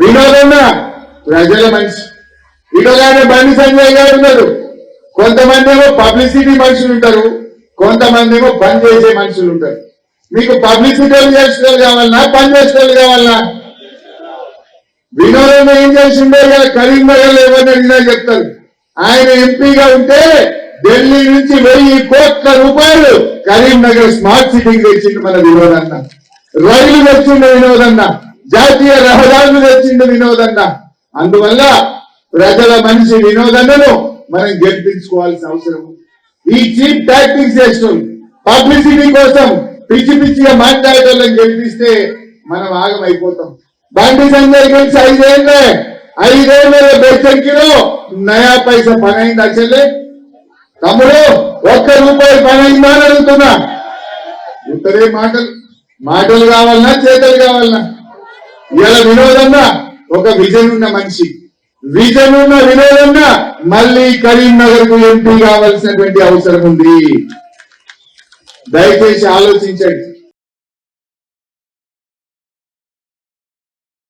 వినోదన్న ప్రజల మనిషి. ఇటుగానే బండి సంజయ్ గారు ఉన్నారు. కొంతమంది ఏమో పబ్లిసిటీ మనుషులు ఉంటారు కొంతమంది ఏమో పని చేసే మనుషులు ఉంటారు. మీకు పబ్లిసిటీ చేసే కావాలన్నా పని చేసే కావాలన్నా వినోదం ఏం చేసిండే ఇవాళ కరీంనగర్లో చెప్తారు. ఆయన ఎంపీగా ఉంటే ఢిల్లీ నుంచి వెయ్యి కోట్ల రూపాయలు కరీంనగర్ స్మార్ట్ సిటీకి తెచ్చిండు మన వినోదన్న. రైలు తెచ్చిండు వినోదన్న. జాతీయ రహదారులు తెచ్చిండు వినోదన్న. అందువల్ల ప్రజల మనిషి వినోదన్నను మనం గెలిపించుకోవాల్సిన అవసరం. ఈ చీప్ టాక్టిక్స్ చేస్తుంది. పబ్లిసిటీ కోసం పిచ్చి పిచ్చిగా మాట్లాడేటోళ్ళని గెలిపిస్తే మనం ఆగమైపోతాం. బండి సంజయ్ గెలిచి ఐదేళ్ళే. ఐదేళ్ళ బెచ్చంకిలో నయా పైసా పని అయిందా చెల్లె? తమ్ముడు ఒక్క రూపాయి పని అయిందా అని అడుగుతున్నా ఉత్తరే మాటలు. మాటలు కావాలన్నా చేతలు కావాలన్నా. ఇలా వినోదన్న ఒక విజన్ ఉన్న మనిషి. విజన్ ఉన్న వినోదన్న మళ్ళీ కరీంనగర్కు ఎంపీ కావాల్సినటువంటి అవసరం ఉంది. దయచేసి ఆలోచించండి.